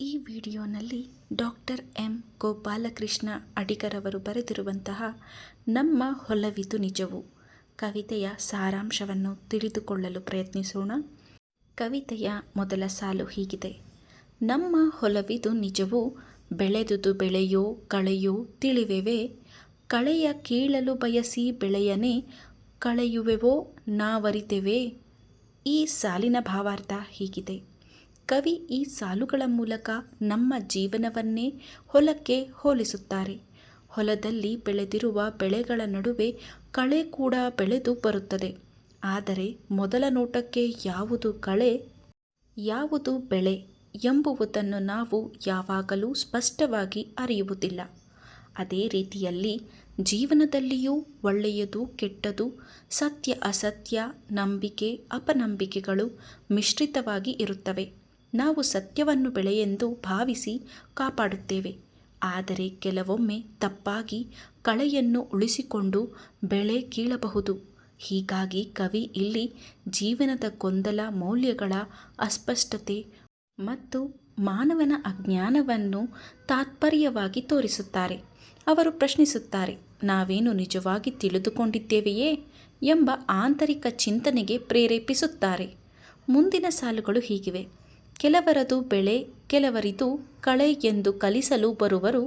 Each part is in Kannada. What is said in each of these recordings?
ಈ ವಿಡಿಯೋನಲ್ಲಿ ಡಾಕ್ಟರ್ ಎಂ. ಗೋಪಾಲಕೃಷ್ಣ ಅಡಿಗರವರು ಬರೆದಿರುವಂತಹ ನಮ್ಮ ಹೊಲವಿದು ನಿಜವು ಕವಿತೆಯ ಸಾರಾಂಶವನ್ನು ತಿಳಿದುಕೊಳ್ಳಲು ಪ್ರಯತ್ನಿಸೋಣ. ಕವಿತೆಯ ಮೊದಲ ಸಾಲು ಹೀಗಿದೆ. ನಮ್ಮ ಹೊಲವಿದು ನಿಜವು ಬೆಳೆದುದು ಬೆಳೆಯೋ ಕಳೆಯೋ ತಿಳಿವೆವೆ? ಕಳೆಯ ಕೀಳಲು ಬಯಸಿ ಬೆಳೆಯನೆ ಕಳೆಯುವೆವೋ ನಾವರಿತೆವೆ? ಈ ಸಾಲಿನ ಭಾವಾರ್ಥ ಹೀಗಿದೆ. ಕವಿ ಈ ಸಾಲುಗಳ ಮೂಲಕ ನಮ್ಮ ಜೀವನವನ್ನೇ ಹೊಲಕ್ಕೆ ಹೋಲಿಸುತ್ತಾರೆ. ಹೊಲದಲ್ಲಿ ಬೆಳೆದಿರುವ ಬೆಳೆಗಳ ನಡುವೆ ಕಳೆ ಕೂಡ ಬೆಳೆದು ಬರುತ್ತದೆ. ಆದರೆ ಮೊದಲ ನೋಟಕ್ಕೆ ಯಾವುದು ಕಳೆ, ಯಾವುದು ಬೆಳೆ ಎಂಬುವುದನ್ನು ನಾವು ಯಾವಾಗಲೂ ಸ್ಪಷ್ಟವಾಗಿ ಅರಿಯುವುದಿಲ್ಲ. ಅದೇ ರೀತಿಯಲ್ಲಿ ಜೀವನದಲ್ಲಿಯೂ ಒಳ್ಳೆಯದು, ಕೆಟ್ಟದು, ಸತ್ಯ ಅಸತ್ಯ, ನಂಬಿಕೆ, ಅಪನಂಬಿಕೆಗಳು ಮಿಶ್ರಿತವಾಗಿ ಇರುತ್ತವೆ. ನಾವು ಸತ್ಯವನ್ನು ಬೆಳೆಯೆಂದು ಭಾವಿಸಿ ಕಾಪಾಡುತ್ತೇವೆ. ಆದರೆ ಕೆಲವೊಮ್ಮೆ ತಪ್ಪಾಗಿ ಕಳೆಯನ್ನು ಉಳಿಸಿಕೊಂಡು ಬೆಳೆ ಕೀಳಬಹುದು. ಹೀಗಾಗಿ ಕವಿ ಇಲ್ಲಿ ಜೀವನದ ಗೊಂದಲ ಮೌಲ್ಯಗಳ ಅಸ್ಪಷ್ಟತೆ ಮತ್ತು ಮಾನವನ ಅಜ್ಞಾನವನ್ನು ತಾತ್ಪರ್ಯವಾಗಿ ತೋರಿಸುತ್ತಾರೆ. ಅವರು ಪ್ರಶ್ನಿಸುತ್ತಾರೆ, ನಾವೇನು ನಿಜವಾಗಿ ತಿಳಿದುಕೊಂಡಿದ್ದೇವೆಯೇ ಎಂಬ ಆಂತರಿಕ ಚಿಂತನೆಗೆ ಪ್ರೇರೇಪಿಸುತ್ತಾರೆ. ಮುಂದಿನ ಸಾಲುಗಳು ಹೀಗಿವೆ. ಕೆಲವರದು ಬೆಳೆ, ಕೆಲವರಿದು ಕಳೆ ಎಂದು ಕಲಿಸಲು ಬರುವರು.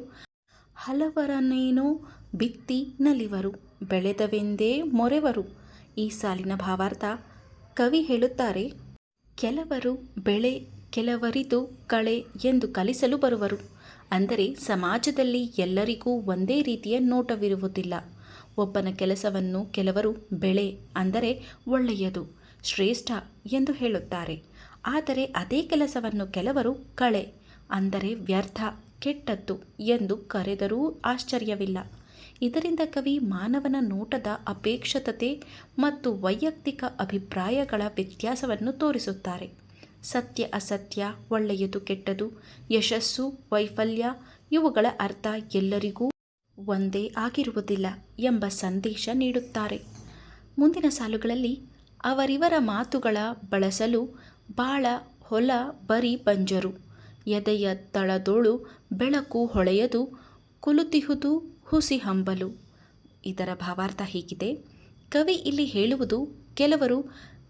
ಹಲವರನ್ನೇನೋ ಬಿತ್ತಿ ನಲಿವರು, ಬೆಳೆದವೆಂದೇ ಮೊರೆವರು. ಈ ಸಾಲಿನ ಭಾವಾರ್ಥ ಕವಿ ಹೇಳುತ್ತಾರೆ, ಕೆಲವರು ಬೆಳೆ, ಕೆಲವರಿದು ಕಳೆ ಎಂದು ಕಲಿಸಲು ಬರುವರು. ಅಂದರೆ ಸಮಾಜದಲ್ಲಿ ಎಲ್ಲರಿಗೂ ಒಂದೇ ರೀತಿಯ ನೋಟವಿರುವುದಿಲ್ಲ. ಒಬ್ಬನ ಕೆಲಸವನ್ನು ಕೆಲವರು ಬೆಳೆ ಅಂದರೆ ಒಳ್ಳೆಯದು, ಶ್ರೇಷ್ಠ ಎಂದು ಹೇಳುತ್ತಾರೆ. ಆದರೆ ಅದೇ ಕೆಲಸವನ್ನು ಕೆಲವರು ಕಳೆ, ಅಂದರೆ ವ್ಯರ್ಥ, ಕೆಟ್ಟದ್ದು ಎಂದು ಕರೆದರೂ ಆಶ್ಚರ್ಯವಿಲ್ಲ. ಇದರಿಂದ ಕವಿ ಮಾನವನ ನೋಟದ ಅಪೇಕ್ಷತತೆ ಮತ್ತು ವೈಯಕ್ತಿಕ ಅಭಿಪ್ರಾಯಗಳ ವ್ಯತ್ಯಾಸವನ್ನು ತೋರಿಸುತ್ತಾರೆ. ಸತ್ಯ ಅಸತ್ಯ, ಒಳ್ಳೆಯದು ಕೆಟ್ಟದು, ಯಶಸ್ಸು, ವೈಫಲ್ಯ, ಇವುಗಳ ಅರ್ಥ ಎಲ್ಲರಿಗೂ ಒಂದೇ ಆಗಿರುವುದಿಲ್ಲ ಎಂಬ ಸಂದೇಶ ನೀಡುತ್ತಾರೆ. ಮುಂದಿನ ಸಾಲುಗಳಲ್ಲಿ ಅವರಿವರ ಮಾತುಗಳ ಬಳಸಲು ಬಾಳ ಹೊಲ ಬರಿ ಬಂಜರು. ಎದೆಯ ತಳದೋಳು ಬೆಳಕು ಹೊಳೆಯದು, ಕುಲುತಿಹುದು ಹುಸಿ ಹಂಬಲು. ಇದರ ಭಾವಾರ್ಥ ಹೀಗಿದೆ. ಕವಿ ಇಲ್ಲಿ ಹೇಳುವುದು ಕೆಲವರು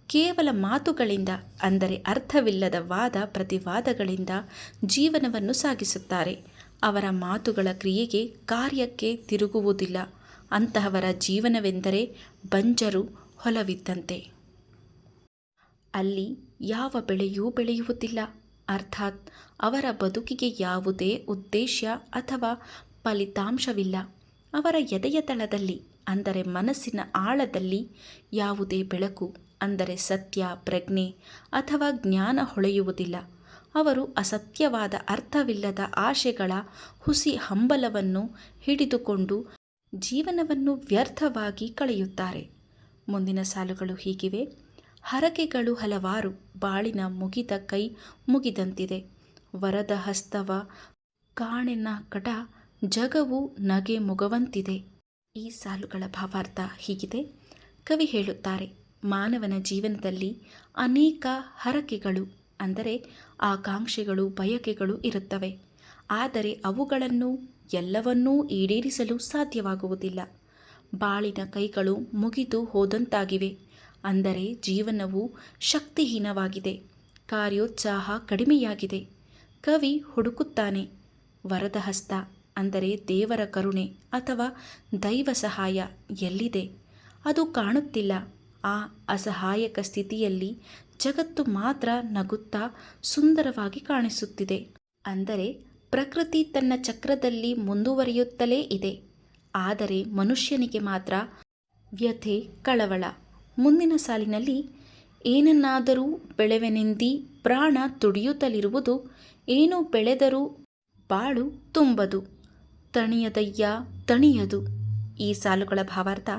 ಕೇವಲ ಮಾತುಗಳಿಂದ, ಅಂದರೆ ಅರ್ಥವಿಲ್ಲದ ವಾದ ಪ್ರತಿವಾದಗಳಿಂದ ಜೀವನವನ್ನು ಸಾಗಿಸುತ್ತಾರೆ. ಅವರ ಮಾತುಗಳ ಕ್ರಿಯೆಗೆ ಕಾರ್ಯಕ್ಕೆ ತಿರುಗುವುದಿಲ್ಲ. ಅಂತಹವರ ಜೀವನವೆಂದರೆ ಬಂಜರು ಹೊಲವಿದ್ದಂತೆ. ಅಲ್ಲಿ ಯಾವ ಬೆಳೆಯೂ ಬೆಳೆಯುವುದಿಲ್ಲ. ಅರ್ಥಾತ್ ಅವರ ಬದುಕಿಗೆ ಯಾವುದೇ ಉದ್ದೇಶ ಅಥವಾ ಫಲಿತಾಂಶವಿಲ್ಲ. ಅವರ ಎದೆಯ ತಳದಲ್ಲಿ, ಅಂದರೆ ಮನಸ್ಸಿನ ಆಳದಲ್ಲಿ ಯಾವುದೇ ಬೆಳಕು, ಅಂದರೆ ಸತ್ಯ, ಪ್ರಜ್ಞೆ ಅಥವಾ ಜ್ಞಾನ ಹೊಳೆಯುವುದಿಲ್ಲ. ಅವರು ಅಸತ್ಯವಾದ ಅರ್ಥವಿಲ್ಲದ ಆಶೆಗಳ ಹುಸಿ ಹಂಬಲವನ್ನು ಹಿಡಿದುಕೊಂಡು ಜೀವನವನ್ನು ವ್ಯರ್ಥವಾಗಿ ಕಳೆಯುತ್ತಾರೆ. ಮುಂದಿನ ಸಾಲುಗಳು ಹೀಗಿವೆ. ಹರಕೆಗಳು ಹಲವಾರು ಬಾಳಿನ ಮುಗಿದ ಕೈ ಮುಗಿದಂತಿದೆ. ವರದ ಹಸ್ತವ ಕಾಣೆನ ಕಟ ಜಗವು ನಗೆ ಮುಗವಂತಿದೆ. ಈ ಸಾಲುಗಳ ಭಾವಾರ್ಥ ಹೀಗಿದೆ. ಕವಿ ಹೇಳುತ್ತಾರೆ, ಮಾನವನ ಜೀವನದಲ್ಲಿ ಅನೇಕ ಹರಕೆಗಳು ಅಂದರೆ ಆಕಾಂಕ್ಷೆಗಳು, ಬಯಕೆಗಳು ಇರುತ್ತವೆ. ಆದರೆ ಅವುಗಳನ್ನು ಎಲ್ಲವನ್ನೂ ಈಡೇರಿಸಲು ಸಾಧ್ಯವಾಗುವುದಿಲ್ಲ. ಬಾಳಿನ ಕೈಗಳು ಮುಗಿದು ಹೋದಂತಾಗಿವೆ. ಅಂದರೆ ಜೀವನವು ಶಕ್ತಿಹೀನವಾಗಿದೆ. ಕಾರ್ಯೋತ್ಸಾಹ ಕಡಿಮೆಯಾಗಿದೆ. ಕವಿ ಹುಡುಕುತ್ತಾನೆ, ವರದ ಹಸ್ತ ಅಂದರೆ ದೇವರ ಕರುಣೆ ಅಥವಾ ದೈವ ಸಹಾಯ ಎಲ್ಲಿದೆ? ಅದು ಕಾಣುತ್ತಿಲ್ಲ. ಆ ಅಸಹಾಯಕ ಸ್ಥಿತಿಯಲ್ಲಿ ಜಗತ್ತು ಮಾತ್ರ ನಗುತ್ತಾ ಸುಂದರವಾಗಿ ಕಾಣಿಸುತ್ತಿದೆ. ಅಂದರೆ ಪ್ರಕೃತಿ ತನ್ನ ಚಕ್ರದಲ್ಲಿ ಮುಂದುವರಿಯುತ್ತಲೇ ಇದೆ. ಆದರೆ ಮನುಷ್ಯನಿಗೆ ಮಾತ್ರ ವ್ಯಥೆ, ಕಳವಳ ಮುಂದಿನ ಸಾಲಿನಲ್ಲಿ ಏನನ್ನಾದರೂ ಬೆಳೆವೆನೆಂದಿ ಪ್ರಾಣ ತುಡಿಯುತ್ತಲಿರುವುದು, ಏನು ಬೆಳೆದರೂ ಬಾಳು ತುಂಬದು, ತಣಿಯದಯ್ಯ ತಣಿಯದು. ಈ ಸಾಲುಗಳ ಭಾವಾರ್ಥ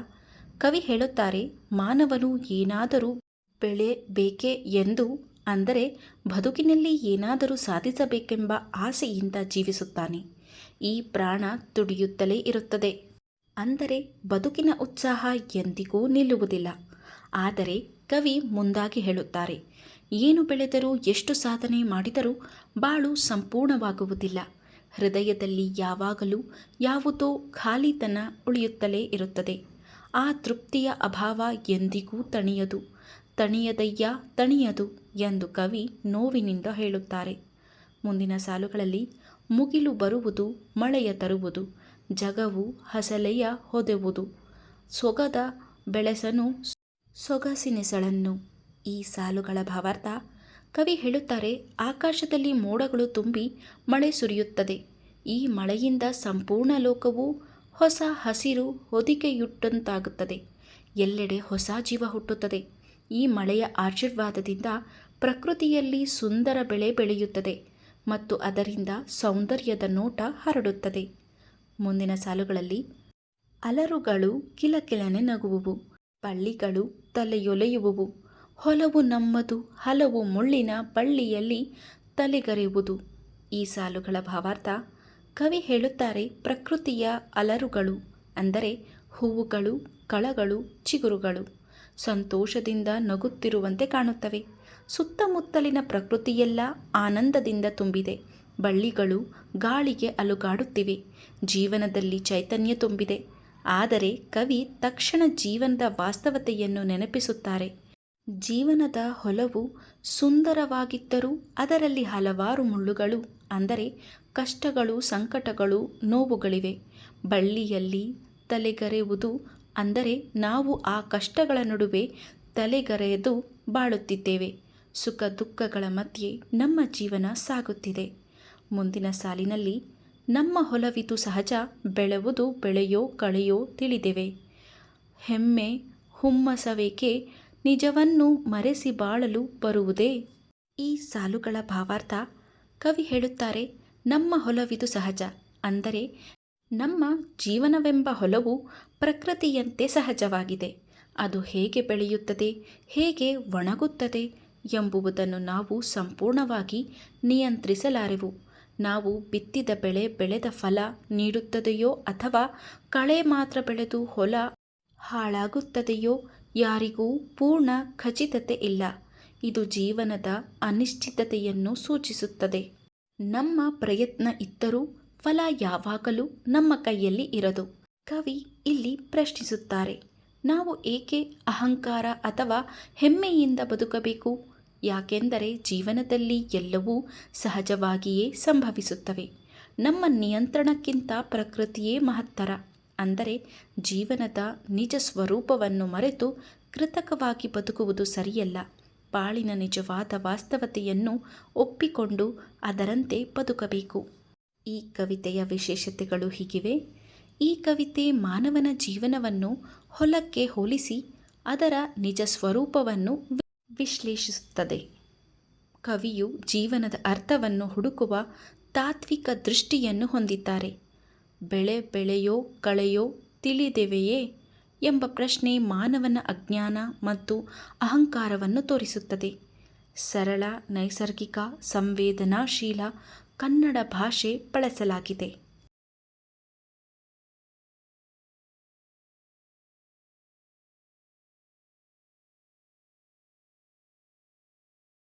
ಕವಿ ಹೇಳುತ್ತಾರೆ, ಮಾನವನು ಏನಾದರೂ ಬೆಳೆ ಬೇಕೆ ಎಂದು ಅಂದರೆ ಬದುಕಿನಲ್ಲಿ ಏನಾದರೂ ಸಾಧಿಸಬೇಕೆಂಬ ಆಸೆಯಿಂದ ಜೀವಿಸುತ್ತಾನೆ. ಈ ಪ್ರಾಣ ತುಡಿಯುತ್ತಲೇ ಇರುತ್ತದೆ. ಅಂದರೆ ಬದುಕಿನ ಉತ್ಸಾಹ ಎಂದಿಗೂ ನಿಲ್ಲುವುದಿಲ್ಲ. ಆದರೆ ಕವಿ ಮುಂದಾಗಿ ಹೇಳುತ್ತಾರೆ, ಏನು ಬೆಳೆದರೂ ಎಷ್ಟು ಸಾಧನೆ ಮಾಡಿದರೂ ಬಾಳು ಸಂಪೂರ್ಣವಾಗುವುದಿಲ್ಲ. ಹೃದಯದಲ್ಲಿ ಯಾವಾಗಲೂ ಯಾವುದೋ ಖಾಲಿತನ ಉಳಿಯುತ್ತಲೇ ಇರುತ್ತದೆ. ಆ ತೃಪ್ತಿಯ ಅಭಾವ ಎಂದಿಗೂ ತಣಿಯದು. ತಣಿಯದಯ್ಯ, ತಣಿಯದು ಎಂದು ಕವಿ ನೋವಿನಿಂದ ಹೇಳುತ್ತಾರೆ. ಮುಂದಿನ ಸಾಲುಗಳಲ್ಲಿ, ಮುಗಿಲು ಬರುವುದು, ಮಳೆಯ ತರುವುದು, ಜಗವು ಹಸಲೆಯ ಹೊದೆವುದು, ಸೊಗದ ಬೆಳೆಸನು ಸೊಗಸಿನೆಸಳನ್ನು. ಈ ಸಾಲುಗಳ ಭಾವಾರ್ಥ, ಕವಿ ಹೇಳುತ್ತಾರೆ, ಆಕಾಶದಲ್ಲಿ ಮೋಡಗಳು ತುಂಬಿ ಮಳೆ ಸುರಿಯುತ್ತದೆ. ಈ ಮಳೆಯಿಂದ ಸಂಪೂರ್ಣ ಲೋಕವು ಹೊಸ ಹಸಿರು ಹೊದಿಕೆಯುಟ್ಟಂತಾಗುತ್ತದೆ. ಎಲ್ಲೆಡೆ ಹೊಸ ಜೀವ ಹುಟ್ಟುತ್ತದೆ. ಈ ಮಳೆಯ ಆಶೀರ್ವಾದದಿಂದ ಪ್ರಕೃತಿಯಲ್ಲಿ ಸುಂದರ ಬೆಳೆ ಬೆಳೆಯುತ್ತದೆ ಮತ್ತು ಅದರಿಂದ ಸೌಂದರ್ಯದ ನೋಟ ಹರಡುತ್ತದೆ. ಮುಂದಿನ ಸಾಲುಗಳಲ್ಲಿ ಅಲರುಗಳು ಕಿಲಕಿಲನೆ ನಗುವುವು. ಬಳ್ಳಿಗಳು ತಲೆಯೊಲೆಯುವುವು. ಹೊಲವು ನಮ್ಮದು, ಹಲವು ಮುಳ್ಳಿನ ಬಳ್ಳಿಯಲ್ಲಿ ತಲೆಗರೆಯುವುದು. ಈ ಸಾಲುಗಳ ಭಾವಾರ್ಥ ಕವಿ ಹೇಳುತ್ತಾರೆ ಪ್ರಕೃತಿಯ ಅಲರುಗಳು, ಅಂದರೆ ಹೂವುಗಳು, ಕಳಗಳು, ಚಿಗುರುಗಳು. ಸಂತೋಷದಿಂದ ನಗುತ್ತಿರುವಂತೆ ಕಾಣುತ್ತವೆ. ಸುತ್ತಮುತ್ತಲಿನ ಪ್ರಕೃತಿಯೆಲ್ಲ ಆನಂದದಿಂದ ತುಂಬಿದೆ. ಬಳ್ಳಿಗಳು ಗಾಳಿಗೆ ಅಲುಗಾಡುತ್ತಿವೆ. ಜೀವನದಲ್ಲಿ ಚೈತನ್ಯ ತುಂಬಿದೆ. ಆದರೆ ಕವಿ ತಕ್ಷಣ ಜೀವನದ ವಾಸ್ತವತೆಯನ್ನು ನೆನಪಿಸುತ್ತಾರೆ. ಜೀವನದ ಹೊಲವು ಸುಂದರವಾಗಿದ್ದರೂ ಅದರಲ್ಲಿ ಹಲವಾರು ಮುಳ್ಳುಗಳು, ಅಂದರೆ ಕಷ್ಟಗಳು, ಸಂಕಟಗಳು, ನೋವುಗಳಿವೆ. ಬಳ್ಳಿಯಲ್ಲಿ ತಲೆಗರೆಯುವುದು ಅಂದರೆ ನಾವು ಆ ಕಷ್ಟಗಳ ನಡುವೆ ತಲೆಗರೆಯದು ಬಾಳುತ್ತಿದ್ದೇವೆ. ಸುಖ ದುಃಖಗಳ ಮಧ್ಯೆ ನಮ್ಮ ಜೀವನ ಸಾಗುತ್ತಿದೆ. ಮುಂದಿನ ಸಾಲಿನಲ್ಲಿ ನಮ್ಮ ಹೊಲವಿದು ಸಹಜ, ಬೆಳೆವುದು ಬೆಳೆಯೋ, ಕಳೆಯೋ ತಿಳಿದೆವೆ. ಹೆಮ್ಮೆ, ಹುಮ್ಮಸವೇಕೆ ನಿಜವನ್ನು ಮರೆಸಿ ಬಾಳಲು ಬರುವುದೇ? ಈ ಸಾಲುಗಳ ಭಾವಾರ್ಥ ಕವಿ ಹೇಳುತ್ತಾರೆ, ನಮ್ಮ ಹೊಲವಿದು ಸಹಜ. ಅಂದರೆ, ನಮ್ಮ ಜೀವನವೆಂಬ ಹೊಲವು ಪ್ರಕೃತಿಯಂತೆ ಸಹಜವಾಗಿದೆ. ಅದು ಹೇಗೆ ಬೆಳೆಯುತ್ತದೆ, ಹೇಗೆ ಒಣಗುತ್ತದೆ ಎಂಬುವುದನ್ನು ನಾವು ಸಂಪೂರ್ಣವಾಗಿ ನಿಯಂತ್ರಿಸಲಾರೆವು. ನಾವು ಬಿತ್ತಿದ ಬೆಳೆ ಬೆಳೆದ ಫಲ ನೀಡುತ್ತದೆಯೋ ಅಥವಾ ಕಳೆ ಮಾತ್ರ ಬೆಳೆದು ಹೊಲ ಹಾಳಾಗುತ್ತದೆಯೋ ಯಾರಿಗೂ ಪೂರ್ಣ ಖಚಿತತೆ ಇಲ್ಲ. ಇದು ಜೀವನದ ಅನಿಶ್ಚಿತತೆಯನ್ನು ಸೂಚಿಸುತ್ತದೆ. ನಮ್ಮ ಪ್ರಯತ್ನ ಇದ್ದರೂ ಫಲ ಯಾವಾಗಲೂ ನಮ್ಮ ಕೈಯಲ್ಲಿ ಇರದು. ಕವಿ ಇಲ್ಲಿ ಪ್ರಶ್ನಿಸುತ್ತಾರೆ, ನಾವು ಏಕೆ ಅಹಂಕಾರ ಅಥವಾ ಹೆಮ್ಮೆಯಿಂದ ಬದುಕಬೇಕು? ಯಾಕೆಂದರೆ ಜೀವನದಲ್ಲಿ ಎಲ್ಲವೂ ಸಹಜವಾಗಿಯೇ ಸಂಭವಿಸುತ್ತವೆ. ನಮ್ಮ ನಿಯಂತ್ರಣಕ್ಕಿಂತ ಪ್ರಕೃತಿಯೇ ಮಹತ್ತರ. ಅಂದರೆ ಜೀವನದ ನಿಜ ಸ್ವರೂಪವನ್ನು ಮರೆತು ಕೃತಕವಾಗಿ ಬದುಕುವುದು ಸರಿಯಲ್ಲ. ಬಾಳಿನ ನಿಜವಾದ ವಾಸ್ತವತೆಯನ್ನು ಒಪ್ಪಿಕೊಂಡು ಅದರಂತೆ ಬದುಕಬೇಕು. ಈ ಕವಿತೆಯ ವಿಶೇಷತೆಗಳು ಹೀಗಿವೆ. ಈ ಕವಿತೆ ಮಾನವನ ಜೀವನವನ್ನು ಹೊಲಕ್ಕೆ ಹೋಲಿಸಿ ಅದರ ನಿಜ ಸ್ವರೂಪವನ್ನು ವಿಶ್ಲೇಷಿಸುತ್ತದೆ. ಕವಿಯು ಜೀವನದ ಅರ್ಥವನ್ನು ಹುಡುಕುವ ತಾತ್ವಿಕ ದೃಷ್ಟಿಯನ್ನು ಹೊಂದಿದ್ದಾರೆ. ಬೆಳೆ ಬೆಳೆಯೋ ಕಳೆಯೋ ತಿಳಿದೆವೆಯೇ ಎಂಬ ಪ್ರಶ್ನೆ ಮಾನವನ ಅಜ್ಞಾನ ಮತ್ತು ಅಹಂಕಾರವನ್ನು ತೋರಿಸುತ್ತದೆ. ಸರಳ, ನೈಸರ್ಗಿಕ, ಸಂವೇದನಾಶೀಲ ಕನ್ನಡ ಭಾಷೆ ಬಳಸಲಾಗಿದೆ.